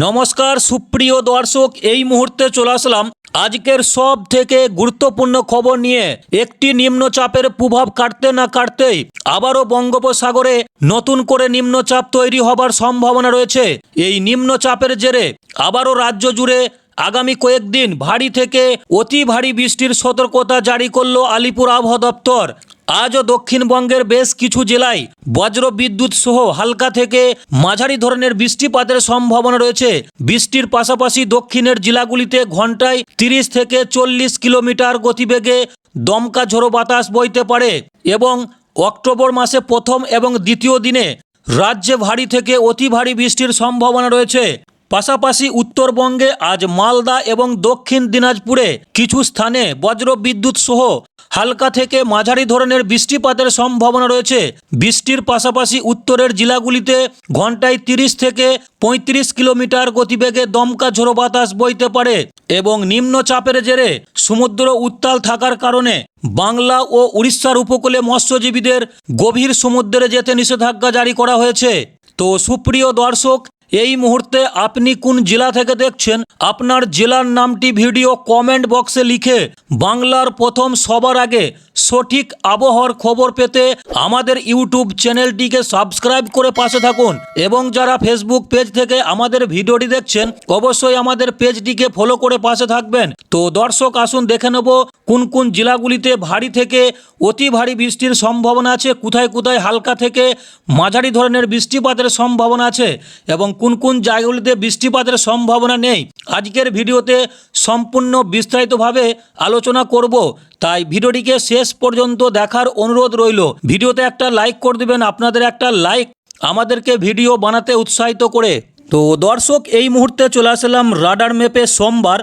নমস্কার, সুপ্রিয় দর্শক, এই মুহূর্তে চলে আসলাম আজকের সব থেকে গুরুত্বপূর্ণ খবর নিয়ে। একটি নিম্নচাপের প্রভাব কাটতে না কাটতেই আবারও বঙ্গোপসাগরে নতুন করে নিম্নচাপ তৈরি হবার সম্ভাবনা রয়েছে। এই নিম্নচাপের জেরে আবারও রাজ্য জুড়ে আগামী কয়েকদিন ভারী থেকে অতি ভারী বৃষ্টির সতর্কতা জারি করল আলিপুর আবহাওয়া দপ্তর। আজও দক্ষিণবঙ্গের বেশ কিছু জেলায় বজ্র বিদ্যুৎ সহ হালকা থেকে মাঝারি ধরনের বৃষ্টিপাতের সম্ভাবনা রয়েছে। বৃষ্টির পাশাপাশি দক্ষিণের জেলাগুলিতে ঘন্টায় তিরিশ থেকে চল্লিশ কিলোমিটার গতিবেগে দমকা ঝোড়ো বাতাস বইতে পারে এবং অক্টোবর মাসে প্রথম এবং দ্বিতীয় দিনে রাজ্যে ভারী থেকে অতি ভারী বৃষ্টির সম্ভাবনা রয়েছে। পাশাপাশি উত্তরবঙ্গে আজ মালদা এবং দক্ষিণ দিনাজপুরে কিছু স্থানে বজ্র বিদ্যুৎ সহ হালকা থেকে মাঝারি ধরনের বৃষ্টিপাতের সম্ভাবনা রয়েছে। বৃষ্টির পাশাপাশি উত্তরের জেলাগুলিতে ঘন্টায় তিরিশ থেকে পঁয়ত্রিশ কিলোমিটার গতিবেগে দমকা ঝোড়ো বাতাস বইতে পারে এবং নিম্নচাপের জেরে সমুদ্র উত্তাল থাকার কারণে বাংলা ও উড়িষ্যার উপকূলে মৎস্যজীবীদের গভীর সমুদ্রে যেতে নিষেধাজ্ঞা জারি করা হয়েছে। তো সুপ্রিয় দর্শক এই মুহূর্তে আপনি কোন জেলা থেকে দেখছেন? আপনার জেলার নামটি ভিডিও কমেন্ট বক্সে লিখে বাংলার প্রথম সবার আগে সঠিক আবহাওয়ার খবর পেতে আমাদের ইউটিউব চ্যানেলটিকে সাবস্ক্রাইব করে পাশে থাকুন এবং যারা ফেসবুক পেজ থেকে আমাদের ভিডিওটি দেখছেন, অবশ্যই আমাদের পেজটিকে ফলো করে পাশে থাকবেন। তো দর্শক, আসুন দেখে নেব কোন কোন জেলাগুলিতে ভারী থেকে অতি ভারী বৃষ্টির সম্ভাবনা আছে, কোথায় কোথায় হালকা থেকে মাঝারি ধরনের বৃষ্টিপাতের সম্ভাবনা আছে এবং কোন কোন জায়গাগুলিতে বৃষ্টিপাতের সম্ভাবনা নেই, আজকের ভিডিওতে সম্পূর্ণ বিস্তারিতভাবে আলোচনা করব। তাই ভিডিওটিকে শেষ পর্যন্ত দেখার অনুরোধ রইল। ভিডিওতে একটা লাইক করে দেবেন, আপনাদের একটা লাইক আমাদেরকে ভিডিও বানাতে উৎসাহিত করে। তো দর্শক, এই মুহূর্তে চলে আসলাম রাডার ম্যাপে সোমবার,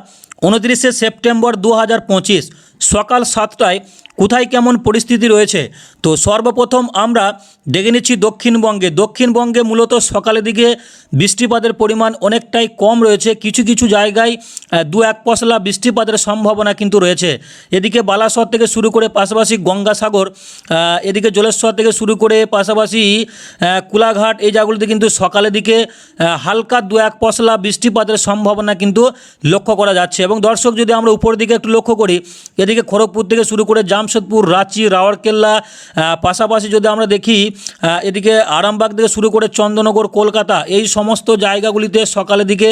উনত্রিশে সেপ্টেম্বর দু হাজার পঁচিশ। সকাল সাতটায় কোথায় কেমন পরিস্থিতি রয়েছে? তো সর্বপ্রথম আমরা দেখে নিচ্ছি দক্ষিণবঙ্গে। দক্ষিণবঙ্গে মূলত সকালের দিকে বৃষ্টিপাতের পরিমাণ অনেকটাই কম রয়েছে। কিছু কিছু জায়গায় দু এক পশলা বৃষ্টিপাতের সম্ভাবনা কিন্তু রয়েছে। এদিকে বালাসর থেকে শুরু করে পাশাপাশি গঙ্গাসাগর এদিকে জলেশ্বর থেকে শুরু করে পাশাপাশি কুলাঘাট, এই জায়গাগুলিতে কিন্তু সকালের দিকে হালকা দু এক পশলা বৃষ্টিপাতের সম্ভাবনা কিন্তু লক্ষ্য করা যাচ্ছে। এবং দর্শক যদি আমরা উপর দিকে একটু লক্ষ্য করি এদিকে খড়গপুর থেকে শুরু করে জামশেদপুর, রাঁচি, রাওয়ারকেল্লা পাশাপাশি যদি আমরা দেখি এদিকে আরামবাগ থেকে শুরু করে চন্দ্রনগর কলকাতা, এই সমস্ত জায়গাগুলিতে সকালের দিকে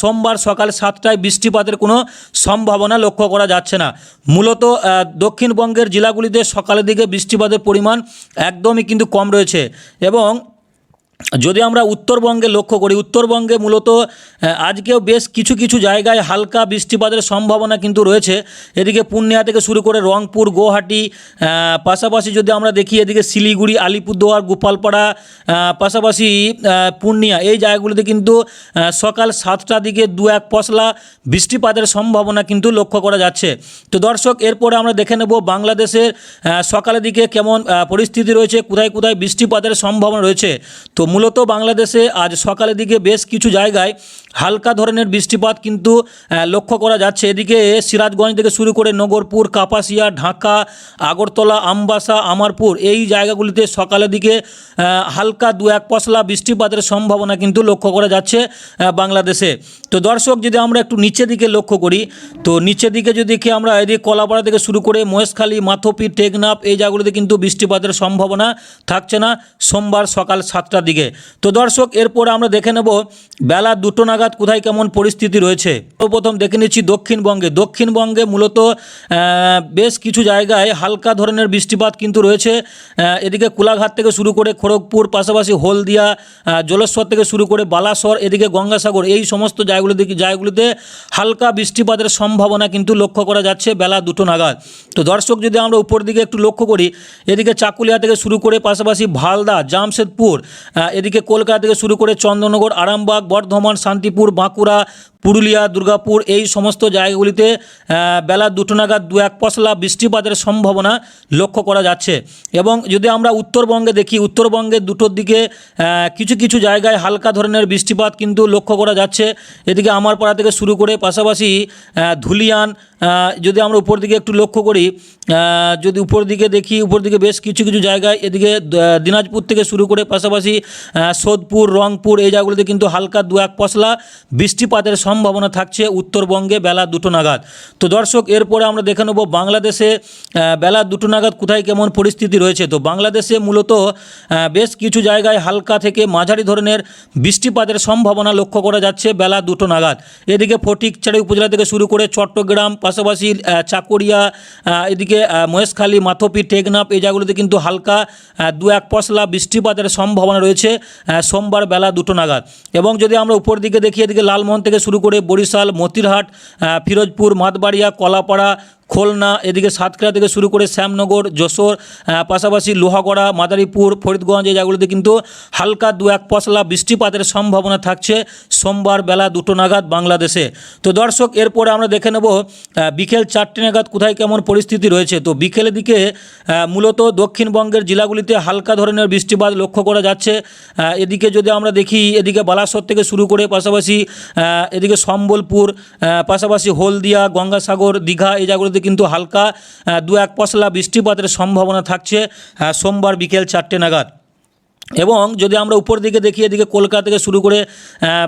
সোমবার সকাল সাতটায় বৃষ্টিপাতের কোনো সম্ভাবনা লক্ষ্য করা যাচ্ছে না। মূলত দক্ষিণবঙ্গের জেলাগুলিতে সকালের দিকে বৃষ্টিপাতের পরিমাণ একদমই কিন্তু কম রয়েছে এবং যদি আমরা উত্তরবঙ্গে লক্ষ্য করি উত্তরবঙ্গে মূলত আজকেও বেশ কিছু কিছু জায়গায় হালকা বৃষ্টিপাতের সম্ভাবনা কিন্তু রয়েছে। এদিকে পূর্ণিয়া থেকে শুরু করে রংপুর গুয়াহাটি আহ, পাশাপাশি যদি আমরা দেখি এদিকে শিলিগুড়ি আলিপুরদুয়ার গোপালপাড়া পাশাপাশি পূর্ণিয়া এই জায়গাগুলিতে কিন্তু সকাল সাতটার দিকে দু এক পশলা বৃষ্টিপাতের সম্ভাবনা কিন্তু লক্ষ্য করা যাচ্ছে। তো দর্শক এরপরে আমরা দেখে নেব বাংলাদেশের সকালের দিকে কেমন পরিস্থিতি রয়েছে কোথায় কোথায় বৃষ্টিপাতের সম্ভাবনা রয়েছে। তো মূলত বাংলাদেশে আজ সকালের দিকে বেশ কিছু জায়গায় হালকা ধরনের বৃষ্টিপাত কিন্তু লক্ষ্য করা যাচ্ছে। এদিকে সিরাজগঞ্জ থেকে শুরু করে নগরপুর, কাপাসিয়া, ঢাকা, আগরতলা, আমবাসা, আমারপুর এই জায়গাগুলিতে সকালের দিকে হালকা দু এক পশলা বৃষ্টিপাতের সম্ভাবনা কিন্তু লক্ষ্য করা যাচ্ছে বাংলাদেশে। তো দর্শক, যদি আমরা একটু নিচের দিকে লক্ষ্য করি, তো নিচের দিকে যদি দেখি আমরা, এদিকে কলাপাড়া থেকে শুরু করে মহেশখালী, মাথপি, টেকনাফ এই জায়গাগুলিতে কিন্তু বৃষ্টিপাতের সম্ভাবনা থাকছে না। সোমবার সকাল সাতটার দিকে। তো দর্শক, এরপরে আমরা দেখে নেব বেলা দুটো নাগাদ কোথায় কেমন পরিস্থিতি রয়েছে। প্রথম দেখে নিচ্ছি দক্ষিণবঙ্গে। দক্ষিণবঙ্গে মূলত বেশ কিছু জায়গায় হালকা ধরনের বৃষ্টিপাত কিন্তু রয়েছে। এদিকে কোলাঘাট থেকে শুরু করে খড়গপুর, পাশাপাশি হলদিয়া জলেশ্বর থেকে শুরু করে বালাসর, এদিকে গঙ্গাসাগর, এই সমস্ত জায়গাগুলিতে জায়গাগুলিতে হালকা বৃষ্টিপাতের সম্ভাবনা কিন্তু লক্ষ্য করা যাচ্ছে বেলা দুটো নাগাদ। তো দর্শক, যদি আমরা উপর দিকে একটু লক্ষ্য করি, এদিকে চাকুলিয়া থেকে শুরু করে পাশাপাশি ভালদা, জামশেদপুর এদিকে কলকাতা থেকে শুরু করে চন্দ্রনগর আরামবাগ, বর্ধমান, শান্তিপুর, বাঁকুড়া, পুরুলিয়া, দুর্গাপুর এই সমস্ত জায়গাগুলিতে বেলা দুটো নাগাদ দু এক পশলা বৃষ্টিপাতের সম্ভাবনা লক্ষ্য করা যাচ্ছে। এবং যদি আমরা উত্তরবঙ্গে দেখি, উত্তরবঙ্গের দুটোর দিকে কিছু কিছু জায়গায় হালকা ধরনের বৃষ্টিপাত কিন্তু লক্ষ্য করা যাচ্ছে। এদিকে আমারপাড়া থেকে শুরু করে পাশাপাশি ধুলিয়ান যদি আমরা উপর দিকে একটু লক্ষ্য করি যদি উপর দিকে দেখি, উপর দিকে বেশ কিছু কিছু জায়গায় এদিকে দিনাজপুর থেকে শুরু করে পাশাপাশি সোদপুর, রংপুর এই জায়গাগুলোতে কিন্তু হালকা দু এক পশলা বৃষ্টিপাতের সম্ভাবনা থাকছে উত্তরবঙ্গে বেলা দুটো নাগাদ। তো দর্শক, এরপরে আমরা দেখে নেব বাংলাদেশে বেলা দুটো নাগাদ কোথায় কেমন পরিস্থিতি রয়েছে। তো বাংলাদেশে মূলত বেশ কিছু জায়গায় হালকা থেকে মাঝারি ধরনের বৃষ্টিপাতের সম্ভাবনা লক্ষ্য করা যাচ্ছে বেলা দুটো নাগাদ। এদিকে ফটিকছড়ি উপজেলা থেকে শুরু করে চট্টগ্রাম পাশাপাশি চাকরিয়া এদিকে মহেশখালি মহেশখালী, মাথপি, টেকনাফ, এই জায়গাগুলোতে কিন্তু হালকা দু এক পশলা বৃষ্টিপাতের সম্ভাবনা রয়েছে সোমবার বেলা দুটো নাগাদ। এবং যদি আমরা উপর দিকে দেখি, এদিকে লালমোহন থেকে শুরু করে বরিশাল, মতিরহাট ফিরোজপুর, মাতবাড়িয়া, কলাপাড়া খুলনা, এদিকে সাতক্ষীরা থেকে শুরু করে শ্যামনগর, যশোর পাশাপাশি লোহাগড়া, মাদারীপুর, ফরিদগঞ্জ, এই জায়গাগুলোতে কিন্তু হালকা দু এক পশলা বৃষ্টিপাতের সম্ভাবনা থাকছে সোমবার বেলা দুটো নাগাদ বাংলাদেশে। তো দর্শক, এরপরে আমরা দেখে নেব বিকেল চারটে নাগাদ কোথায় কেমন পরিস্থিতি রয়েছে। তো বিকেলের দিকে মূলত দক্ষিণবঙ্গের জেলাগুলিতে হালকা ধরনের বৃষ্টিপাত লক্ষ্য করা যাচ্ছে। এদিকে যদি আমরা দেখি, এদিকে বালাসর থেকে শুরু করে পাশাপাশি এদিকে সম্বলপুর পাশাপাশি হলদিয়া, গঙ্গাসাগর, দীঘা, এই জায়গাগুলোতে কিন্তু হালকা দু এক পশলা বৃষ্টিপাতের সম্ভাবনা থাকছে সোমবার বিকেল চারটে নাগাদ। এবং যদি আমরা উপর দিকে দেখি, এদিকে কলকাতা থেকে শুরু করে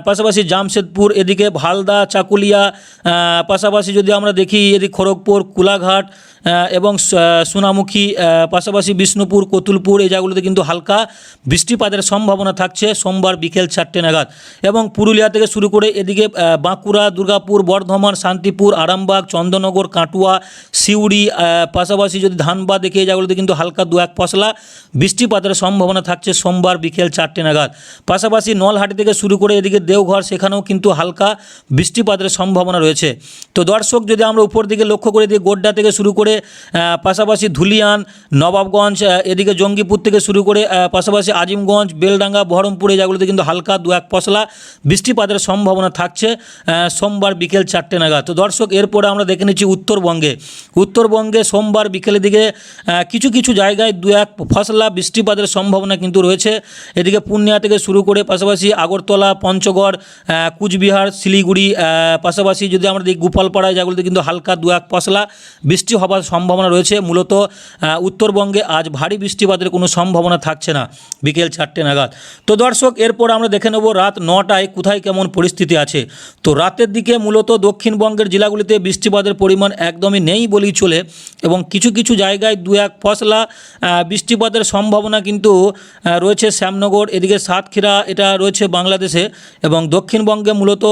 পাশাপাশি জামশেদপুর, এদিকে ভালদা চাকুলিয়া পাশাপাশি যদি আমরা দেখি, এদিকে খড়গপুর, কুলাঘাট এবং সোনামুখী পাশাপাশি বিষ্ণুপুর, কতুলপুর, এই জায়গাগুলোতে কিন্তু হালকা বৃষ্টিপাতের সম্ভাবনা থাকছে সোমবার বিকেল চারটে নাগাদ। এবং পুরুলিয়া থেকে শুরু করে এদিকে বাঁকুড়া, দুর্গাপুর, বর্ধমান, শান্তিপুর, আরামবাগ, চন্দননগর, কাটুয়া, সিউড়ি পাশাপাশি যদি ধানবাদ দেখি, এই জায়গাগুলোতে কিন্তু হালকা দু এক পশলা বৃষ্টিপাতের সম্ভাবনা থাকছে সোমবার বিকেল চারটে নাগাদ। পাশাপাশি নলহাটি থেকে শুরু করে এদিকে দেওঘর, সেখানেও কিন্তু হালকা বৃষ্টিপাতের সম্ভাবনা রয়েছে। তো দর্শক, যদি আমরা উপর দিকে লক্ষ্য করে দিই গোড্ডা থেকে শুরু করে আহ, পাশাপাশি ধুলিয়ান নবাবগঞ্জ এদিকে জঙ্গিপুর থেকে শুরু করে পাশাপাশি আজিমগঞ্জ বেলডাঙ্গা বহরমপুর জায়গাগুলোতে কিন্তু হালকা দু এক পশলা বৃষ্টিপাতের সম্ভাবনা থাকছে সোমবার বিকেল চারটে নাগাদ। তো দর্শক এরপরে আমরা দেখে নিচ্ছি উত্তরবঙ্গে। উত্তরবঙ্গে সোমবার বিকেলের দিকে কিছু কিছু জায়গায় দু এক ফসলা বৃষ্টিপাতের সম্ভাবনা কিন্তু রয়েছে। এদিকে পূর্ণিয়া থেকে শুরু করে পাশাপাশি আগরতলা পঞ্চগড় কুচবিহার শিলিগুড়ি পাশাপাশি যদি আমরা দেখি গোপালপাড়া এই জায়গাগুলোতে কিন্তু হালকা দু এক পশলা বৃষ্টি হবার সম্ভাবনা রয়েছে। মূলত উত্তরবঙ্গে আজ ভারী বৃষ্টিপাতের কোনো সম্ভাবনা থাকছে না বিকেল চারটে নাগাদ। তো দর্শক, এরপর আমরা দেখে নেব রাত নটায় কোথায় কেমন পরিস্থিতি আছে। তো রাতের দিকে মূলত দক্ষিণবঙ্গের জেলাগুলিতে বৃষ্টিপাতের পরিমাণ একদমই নেই বলেই চলে এবং কিছু কিছু জায়গায় দু এক ফসলা বৃষ্টিপাতের সম্ভাবনা কিন্তু রয়েছে শ্যামনগর, এদিকে সাতক্ষীরা, এটা রয়েছে বাংলাদেশে এবং দক্ষিণবঙ্গে মূলত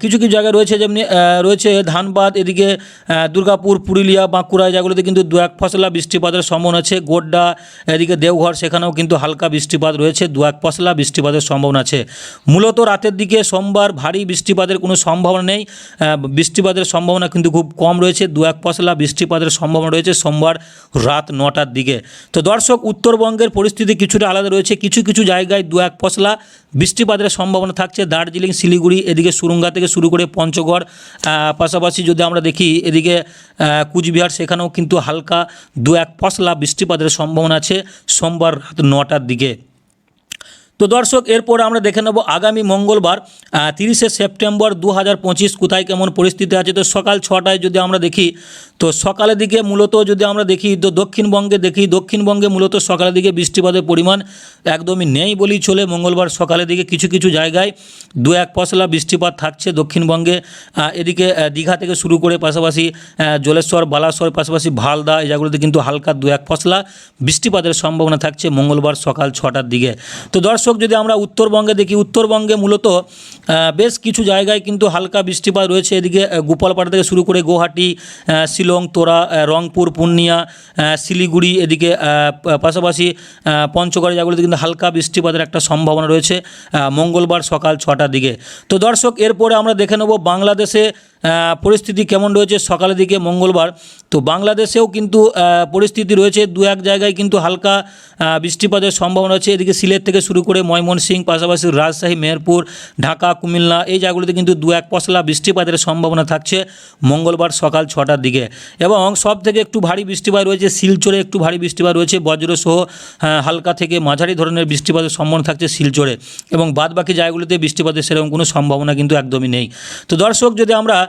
কিছু কিছু জায়গায় রয়েছে যেমনি রয়েছে ধানবাদ, এদিকে দুর্গাপুর, পুরুলিয়া, বাঁকুড়া জায়গাগুলোতে কিন্তু দু এক ফসলা বৃষ্টিপাতের সম্ভাবনা আছে। গোড্ডা, এদিকে দেওঘর, সেখানেও কিন্তু হালকা বৃষ্টিপাত রয়েছে, দু এক ফসলা বৃষ্টিপাতের সম্ভাবনা আছে। মূলত রাতের দিকে সোমবার ভারী বৃষ্টিপাতের কোনো সম্ভাবনা নেই বৃষ্টিপাতের সম্ভাবনা কিন্তু খুব কম রয়েছে, দু এক ফসলা বৃষ্টিপাতের সম্ভাবনা রয়েছে সোমবার রাত নটার দিকে। তো দর্শক, উত্তরবঙ্গের পরিস্থিতি কিছুটা আলাদা রয়েছে, কিছু কিছু জায়গায় দু এক ফসলা বৃষ্টিপাতের সম্ভাবনা থাকছে, দার্জিলিং, শিলিগুড়ি, এদিকে সুরঙ্গা থেকে শুরু করে পঞ্চগড় পাশাপাশি যদি আমরা দেখি এদিকে কুচবিহার, সেখানেও কিন্তু হালকা দু এক পশলা বৃষ্টিপাতের সম্ভাবনা আছে সোমবার রাত নটার দিকে। তো দর্শক, এরপর আমরা দেখে নেব আগামী মঙ্গলবার তিরিশে সেপ্টেম্বর দু হাজার পঁচিশ কোথায় কেমন পরিস্থিতি আছে। তো সকাল ছটায় যদি আমরা দেখি, তো সকালের দিকে মূলত যদি আমরা দেখি, তো দক্ষিণবঙ্গে দেখি, দক্ষিণবঙ্গে মূলত সকালের দিকে বৃষ্টিপাতের পরিমাণ একদমই নেই বলেই চলে মঙ্গলবার সকালের দিকে কিছু কিছু জায়গায়। দু এক পশলা বৃষ্টিপাত থাকছে দক্ষিণবঙ্গে এদিকে দীঘা থেকে শুরু করে পাশাপাশি জলেশ্বর, বালাসর, পাশাপাশি ভালদা এই জায়গাগুলোতে কিন্তু হালকা দু এক পশলা বৃষ্টিপাতের সম্ভাবনা থাকছে মঙ্গলবার সকাল ছটার দিকে। তো দর্শক যদি আমরা উত্তরবঙ্গে দেখি, উত্তরবঙ্গে মূলত বেশ কিছু জায়গায় কিন্তু হালকা বৃষ্টিপাত রয়েছে। এদিকে গোপালপাড়া থেকে শুরু করে গুয়াহাটি শিলং, তোরা রংপুর, পূর্ণিয়া শিলিগুড়ি, এদিকে পাশাপাশি পঞ্চগড় জায়গাগুলোতে কিন্তু হালকা বৃষ্টিপাতের একটা সম্ভাবনা রয়েছে মঙ্গলবার সকাল ছটার দিকে। তো দর্শক, এরপরে আমরা দেখে নেব বাংলাদেশে পরিস্থিতি কেমন রয়েছে? সকালের দিকে মঙ্গলবার। তো বাংলাদেশেও কিন্তু পরিস্থিতি রয়েছে। দু এক জায়গায় কিন্তু হালকা বৃষ্টিপাতের সম্ভাবনা আছে এদিকে সিলেট থেকে শুরু করে ময়মনসিংহ পাশাপাশি রাজশাহী, মেহেরপুর, ঢাকা, কুমিল্লা, এই জায়গাগুলোতে কিন্তু দু এক পশলা বৃষ্টিপাতের সম্ভাবনা থাকছে মঙ্গলবার সকাল ছটার দিকে। এবং সব থেকে একটু ভারী বৃষ্টিপাত রয়েছে শিলচরে, একটু ভারী বৃষ্টিপাত রয়েছে বজ্রসহ হালকা থেকে মাঝারি ধরনের বৃষ্টিপাতের সম্ভাবনা থাকছে শিলচরে। এবং বাদবাকি জায়গাগুলোতে বৃষ্টিপাতের সেরকম কোনো সম্ভাবনা কিন্তু একদমই নেই। তো দর্শক, যদি আমরা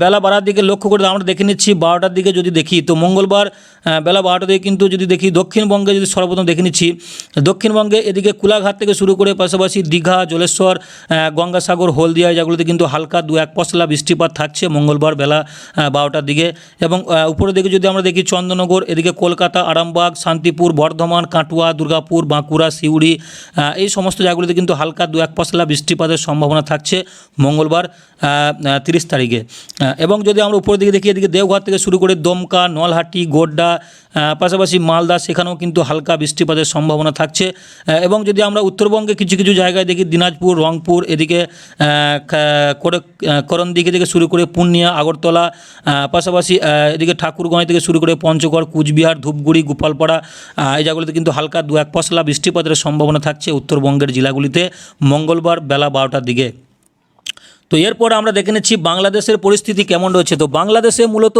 বেলা বাড়ার দিকে লক্ষ্য করে আমরা দেখে নিচ্ছি, বারোটার দিকে যদি দেখি, তো মঙ্গলবার বেলা বারোটা দিকে কিন্তু যদি দেখি, দক্ষিণবঙ্গে যদি সর্বপ্রথম দেখে নিচ্ছি, দক্ষিণবঙ্গে এদিকে কুলাঘাট থেকে শুরু করে পাশাপাশি দীঘা, জলেশ্বর গঙ্গাসাগর, হলদিয়া যেগুলোতে কিন্তু হালকা দু এক পশলা বৃষ্টিপাত থাকছে মঙ্গলবার বেলা বারোটার দিকে এবং উপরের দিকে যদি আমরা দেখি চন্দননগর, এদিকে কলকাতা, আরামবাগ, শান্তিপুর, বর্ধমান, কাটুয়া, দুর্গাপুর, বাঁকুড়া, সিউড়ি এই সমস্ত জায়গাগুলিতে কিন্তু হালকা দু এক পশলা বৃষ্টিপাতের সম্ভাবনা থাকছে মঙ্গলবার তিরিশ তারিখে। এবং যদি আমরা উপরের দিকে দেখি এদিকে দেওঘর থেকে শুরু করে দমকা নলহাটি গোড্ডা পাশাপাশি মালদা সেখানেও কিন্তু হালকা বৃষ্টিপাতের সম্ভাবনা থাকছে। এবং যদি আমরা উত্তরবঙ্গে কিছু কিছু জায়গায় দেখি দিনাজপুর রংপুর এদিকে আহ, কা- করে আহ, করণদিঘি থেকে শুরু করে পূর্ণিয়া আগরতলা পাশাপাশি এদিকে ঠাকুরগঞ্জ থেকে শুরু করে পঞ্চগড় কুচবিহার ধূপগুড়ি গোপালপাড়া এই জায়গাগুলিতে কিন্তু হালকা দু এক পশলা বৃষ্টিপাতের সম্ভাবনা থাকছে উত্তরবঙ্গের জেলাগুলিতে। মঙ্গলবার বেলা বারোটার দিকে। তো এরপর আমরা দেখে নিচ্ছি বাংলাদেশের পরিস্থিতি কেমন রয়েছে। তো বাংলাদেশে মূলত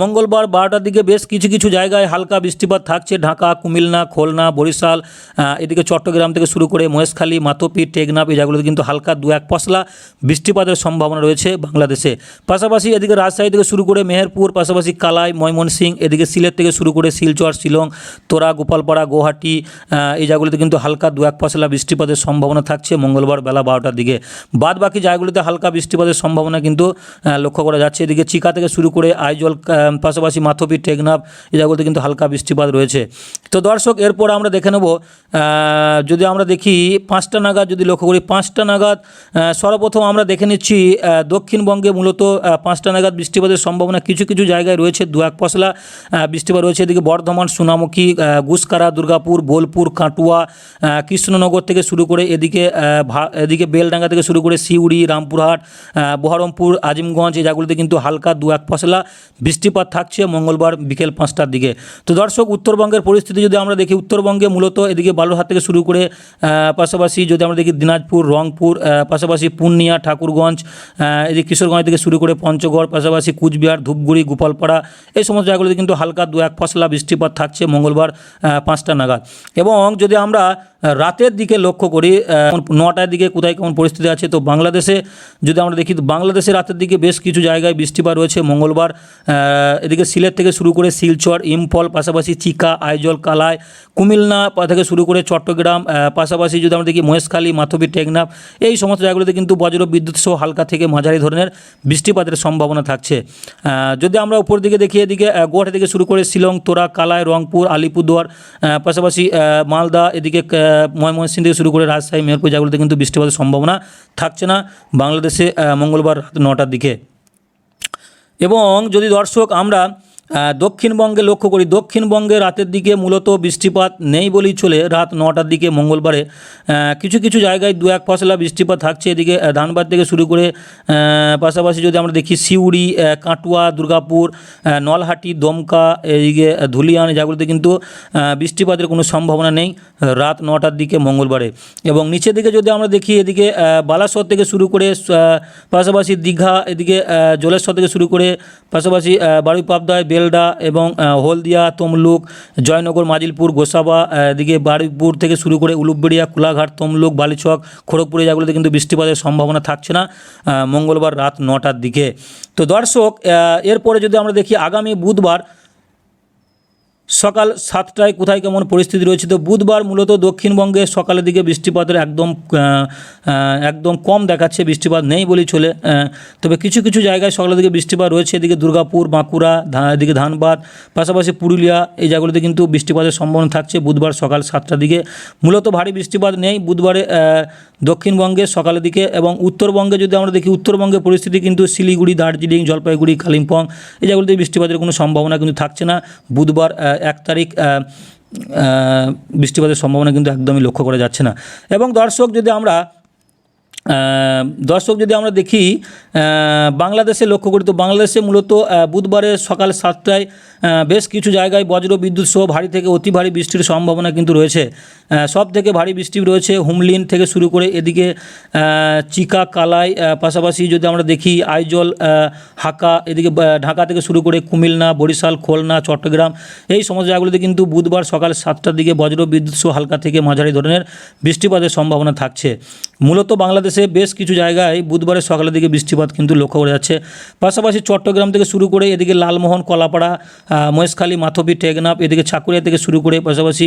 মঙ্গলবার বারোটার দিকে বেশ কিছু কিছু জায়গায় হালকা বৃষ্টিপাত থাকছে। ঢাকা, কুমিল্লা, খুলনা, বরিশাল এদিকে চট্টগ্রাম থেকে শুরু করে মহেশখালী, মাতোপি, টেকনাফ এই জায়গাগুলোতে কিন্তু হালকা দু এক পশলা বৃষ্টিপাতের সম্ভাবনা রয়েছে বাংলাদেশে। পাশাপাশি এদিকে রাজশাহী থেকে শুরু করে মেহেরপুর, পাশাপাশি কালাই ময়মনসিং এদিকে সিলেট থেকে শুরু করে শিলচর, শিলং, তোরা, গোপালপাড়া গুয়াহাটি এই জায়গাগুলিতে কিন্তু হালকা দু এক পশলা বৃষ্টিপাতের সম্ভাবনা থাকছে মঙ্গলবার বেলা বারোটার দিকে। বাদ বাকি জায়গাগুলিতে হালকা বৃষ্টিপাতের সম্ভাবনা কিন্তু লক্ষ্য করা যাচ্ছে। এদিকে চিকা থেকে শুরু করে আইজল পাশাপাশি মাথপি, টেকনাফ এই জায়গাগুলোতে কিন্তু হালকা বৃষ্টিপাত রয়েছে। তো দর্শক, এরপর আমরা দেখে নেব যদি আমরা দেখি পাঁচটা নাগাদ, যদি লক্ষ্য করি পাঁচটা নাগাদ সর্বপ্রথম আমরা দেখে নিচ্ছি দক্ষিণবঙ্গে মূলত পাঁচটা নাগাদ বৃষ্টিপাতের সম্ভাবনা কিছু কিছু জায়গায় রয়েছে। দু এক পশলা বৃষ্টিপাত রয়েছে। এদিকে বর্ধমান, সোনামুখী গুসকারা দুর্গাপুর, বোলপুর, কাটুয়া কৃষ্ণনগর থেকে শুরু করে এদিকে এদিকে বেলডাঙ্গা থেকে শুরু করে সিউড়ি রামপুরহাট বহরমপুর, আজিমগঞ্জ, এই জায়গাগুলিতে কিন্তু হালকা দু এক ফসলা বৃষ্টিপাত থাকছে মঙ্গলবার বিকেল পাঁচটার দিকে। তো দর্শক, উত্তরবঙ্গের পরিস্থিতি যদি আমরা দেখি, উত্তরবঙ্গে মূলত এদিকে বালুরহাট থেকে শুরু করে পাশাপাশি যদি আমরা দেখি দিনাজপুর, রংপুর পাশাপাশি পূর্ণিয়া, ঠাকুরগঞ্জ এদিকে কিশোরগঞ্জ থেকে শুরু করে পঞ্চগড়, পাশাপাশি কুচবিহার, ধূপগুড়ি, গোপালপাড়া, এই সমস্ত জায়গাগুলিতে কিন্তু হালকা দু এক ফসলা বৃষ্টিপাত থাকছে মঙ্গলবার পাঁচটা নাগাদ। এবং যদি আমরা রাতের দিকে লক্ষ্য করি নটার দিকে কোথায় কেমন পরিস্থিতি আছে, তো বাংলাদেশে যদি আমরা দেখি বাংলাদেশে রাতের দিকে বেশ কিছু জায়গায় বৃষ্টিপাত রয়েছে। মঙ্গলবার এদিকে সিলেট থেকে শুরু করে শিলচর ইম্ফল পাশাপাশি চিকা আইজল কালাই কুমিল্লা থেকে শুরু করে চট্টগ্রাম পাশাপাশি যদি আমরা দেখি মহেশখালী মাথবি টেকনাফ এই সমস্ত জায়গাগুলিতে কিন্তু বজ্র বিদ্যুৎ সহ হালকা থেকে মাঝারি ধরনের বৃষ্টিপাতের সম্ভাবনা থাকছে। যদি আমরা উপর দিকে দেখি এদিকে গুয়াহাটি থেকে শুরু করে শিলং তোরা কালাই রংপুর আলিপুরদুয়ার পাশাপাশি মালদা এদিকে আহ, ময়মনসিংহ থেকে শুরু করে রাজশাহী মেহেরপুর জায়গাগুলিতে কিন্তু বৃষ্টিপাতের সম্ভাবনা থাকছে না। বাংলাদেশে মঙ্গলবার নটার দিকে। এবং যদি দর্শক আমরা দক্ষিণবঙ্গে লক্ষ্য করি দক্ষিণবঙ্গে রাতের দিকে মূলত বৃষ্টিপাত নেই বলেই চলে। রাত নটার দিকে মঙ্গলবারে কিছু কিছু জায়গায় দু এক ফসলা বৃষ্টিপাত থাকছে। এদিকে ধানবাদ থেকে শুরু করে পাশাপাশি যদি আমরা দেখি সিউড়ি কাটুয়া দুর্গাপুর নলহাটি দমকা এদিকে ধুলিয়ান জায়গাগুলোতে কিন্তু বৃষ্টিপাতের কোনো সম্ভাবনা নেই রাত নটার দিকে মঙ্গলবারে। এবং নিচের দিকে যদি আমরা দেখি এদিকে বালাসর থেকে শুরু করে পাশাপাশি দীঘা এদিকে জলেশ্বর থেকে শুরু করে পাশাপাশি আহ, বারুইপাবদায় বেলডা এবং হলদিয়া, তমলুক, জয়নগর, মাজিলপুর, গোসাবা এদিকে বারুইপুর থেকে শুরু করে উলুবেড়িয়া, কোলাঘাট, তমলুক, বালিচক, খড়গপুর এগুলোতে কিন্তু বৃষ্টিপাতের সম্ভাবনা থাকছে না মঙ্গলবার রাত নটার দিকে। তো দর্শক এরপরে যদি আমরা দেখি আগামী বুধবার সকাল সাতটায় কোথায় কেমন পরিস্থিতি রয়েছে? তো বুধবার মূলত দক্ষিণবঙ্গে সকালের দিকে বৃষ্টিপাতের একদম একদম কম দেখাচ্ছে, বৃষ্টিপাত নেই বলেই চলে তবে কিছু কিছু জায়গায় সকালের দিকে বৃষ্টিপাত রয়েছে। এদিকে দুর্গাপুর, বাঁকুড়া এদিকে ধানবাদ, পাশাপাশি পুরুলিয়া, এই জায়গাগুলোতে কিন্তু বৃষ্টিপাতের সম্ভাবনা থাকছে বুধবার সকাল সাতটার দিকে। মূলত ভারী বৃষ্টিপাত নেই বুধবারে দক্ষিণবঙ্গে সকালের দিকে এবং উত্তরবঙ্গে যদি আমরা দেখি, উত্তরবঙ্গের পরিস্থিতি কিন্তু শিলিগুড়ি, দার্জিলিং, জলপাইগুড়ি, কালিম্পং, এই জায়গাগুলোতে বৃষ্টিপাতের কোনো সম্ভাবনা কিন্তু থাকছে না। বুধবার এক তারিখ বৃষ্টিপাতের সম্ভাবনা কিন্তু একদমই লক্ষ্য করা যাচ্ছে না। এবং দর্শক যদি আমরা দর্শক যদি আমরা দেখি বাংলাদেশে লক্ষ্য করি, তো বাংলাদেশে মূলত বুধবারে সকাল সাতটায় বেশ কিছু জায়গায় বজ্র বিদ্যুৎ সহ ভারী থেকে অতি ভারী বৃষ্টির সম্ভাবনা কিন্তু রয়েছে। সব থেকে ভারী বৃষ্টি রয়েছে হুমলিন থেকে শুরু করে এদিকে চিকা, কালাই পাশাপাশি যদি আমরা দেখি আইজল হাকা, এদিকে ঢাকা থেকে শুরু করে কুমিল্লা, বরিশাল, খুলনা, চট্টগ্রাম, এই সমস্ত জায়গাগুলিতে কিন্তু বুধবার সকাল সাতটার দিকে বজ্র বিদ্যুৎ সহ হালকা থেকে মাঝারি ধরনের বৃষ্টিপাতের সম্ভাবনা থাকছে। মূলত বাংলাদেশে বেশ কিছু জায়গায় বুধবারের সকালের দিকে বৃষ্টিপাত কিন্তু লক্ষ্য করা যাচ্ছে। পাশাপাশি চট্টগ্রাম থেকে শুরু করে এদিকে লালমোহন, কলাপাড়া মহেশখালী মাথবি টেকনাফ এদিকে ছাকুরিয়া থেকে শুরু করে পাশাপাশি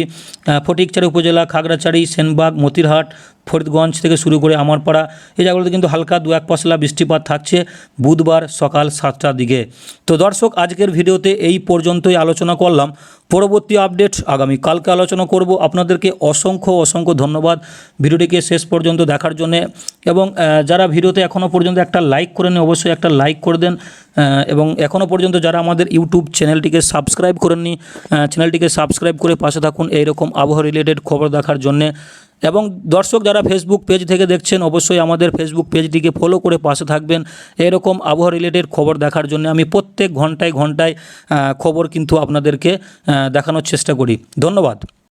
ফটিকচারি উপজেলা খাগড়াছাড়ি সেনবাগ মতিরহাট ফরিদগঞ্জ থেকে শুরু করে আমারপাড়া, এই জায়গাগুলোতে কিন্তু হালকা দু এক পশলা বৃষ্টিপাত থাকছে বুধবার সকাল সাতটার দিকে। তো দর্শক, আজকের ভিডিওতে এই পর্যন্তই আলোচনা করলাম। পরবর্তী আপডেট আগামী কালকে আলোচনা করব। আপনাদেরকে অসংখ্য অসংখ্য ধন্যবাদ ভিডিওটিকে শেষ পর্যন্ত দেখার জন্যে। এবং যারা ভিডিওতে এখনও পর্যন্ত একটা লাইক করে নেন অবশ্যই একটা লাইক করে দেন। এবং এখনও পর্যন্ত যারা আমাদের ইউটিউব চ্যানেলটিকে সাবস্ক্রাইব করেননি চ্যানেলটিকে সাবস্ক্রাইব করে পাশে থাকুন। এইরকম আবহাওয়া রিলেটেড খবর দেখার জন্যে। এবং দর্শক যারা ফেসবুক পেজ থেকে দেখছেন, অবশ্যই আমাদের ফেসবুক পেজটিকে ফলো করে পাশে থাকবেন। এরকম আবহাওয়া রিলেটেড খবর দেখার জন্য আমি প্রত্যেক ঘন্টায় ঘন্টায় খবর কিন্তু আপনাদেরকে দেখানোর চেষ্টা করি। ধন্যবাদ।